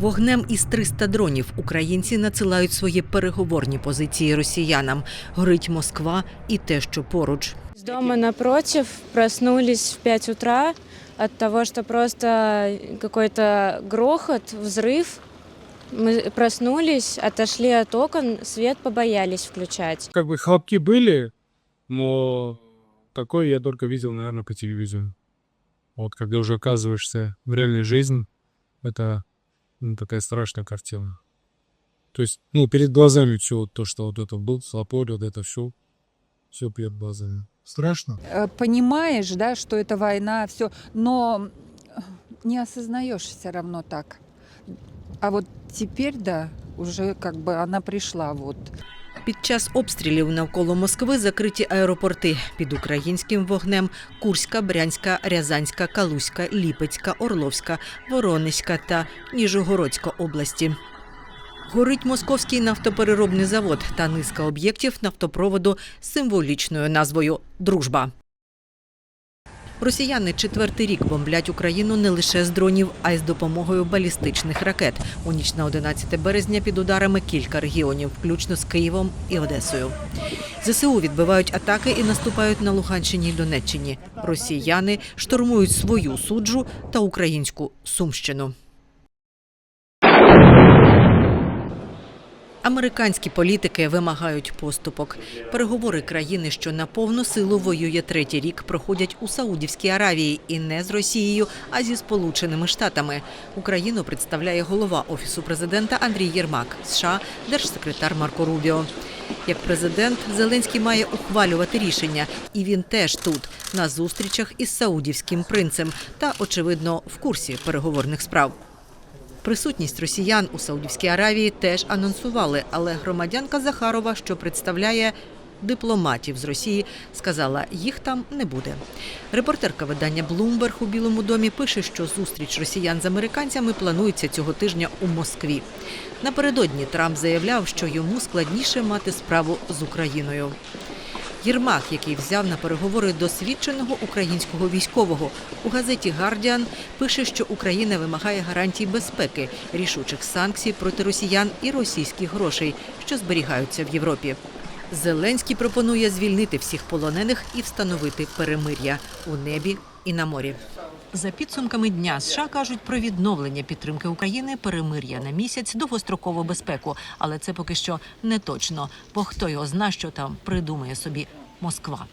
Вогнем із 300 дронів українці надсилають свої переговорні позиції росіянам. Горить Москва і те, що поруч. С дома напротив проснулись в 5 утра от того, что просто какой-то грохот, взрыв. Мы проснулись, отошли от окон, свет побоялись включать. Как бы хлопки были, но такое я только видел, наверное, по телевизору. Вот когда уже оказываешься в реальной жизни, это ну, такая страшная картина. То есть, ну, перед глазами все вот то, что вот это был, слопорь, вот это все, все перед глазами. Страшно? э, понимаешь, да, что это война, все, но э, не осознаешь все равно так. А вот теперь, да, уже как бы она пришла вот. Під час обстрілів навколо Москви закриті аеропорти під українським вогнем Курська, Брянська, Рязанська, Калузька, Ліпецька, Орловська, Воронезька та Ніжогородська області. Горить московський нафтопереробний завод та низка об'єктів нафтопроводу з символічною назвою Дружба. Росіяни четвертий рік бомблять Україну не лише з дронів, а й з допомогою балістичних ракет. У ніч на 11 березня під ударами кілька регіонів, включно з Києвом і Одесою. ЗСУ відбивають атаки і наступають на Луганщині й Донеччині. Росіяни штурмують свою суджу та українську Сумщину. Американські політики вимагають поступок. Переговори країни, що на повну силу воює третій рік, проходять у Саудівській Аравії і не з Росією, а зі Сполученими Штатами. Україну представляє голова офісу президента Андрій Єрмак, США, держсекретар Марко Рубіо. Як президент, Зеленський має ухвалювати рішення, і він теж тут, на зустрічах із саудівським принцем, та очевидно в курсі переговорних справ. Присутність росіян у Саудівській Аравії теж анонсували, але громадянка Захарова, що представляє дипломатів з Росії, сказала, їх там не буде. Репортерка видання Bloomberg у Білому домі пише, що зустріч росіян з американцями планується цього тижня у Москві. Напередодні Трамп заявляв, що йому складніше мати справу з Україною. Єрмак, який взяв на переговори досвідченого українського військового, у газеті Гардіан пише, що Україна вимагає гарантій безпеки, рішучих санкцій проти росіян і російських грошей, що зберігаються в Європі. Зеленський пропонує звільнити всіх полонених і встановити перемир'я у небі і на морі. За підсумками дня США кажуть про відновлення підтримки України, перемир'я на місяць, довгострокову безпеку. Але це поки що не точно, бо хто його зна, що там придумає собі Москва.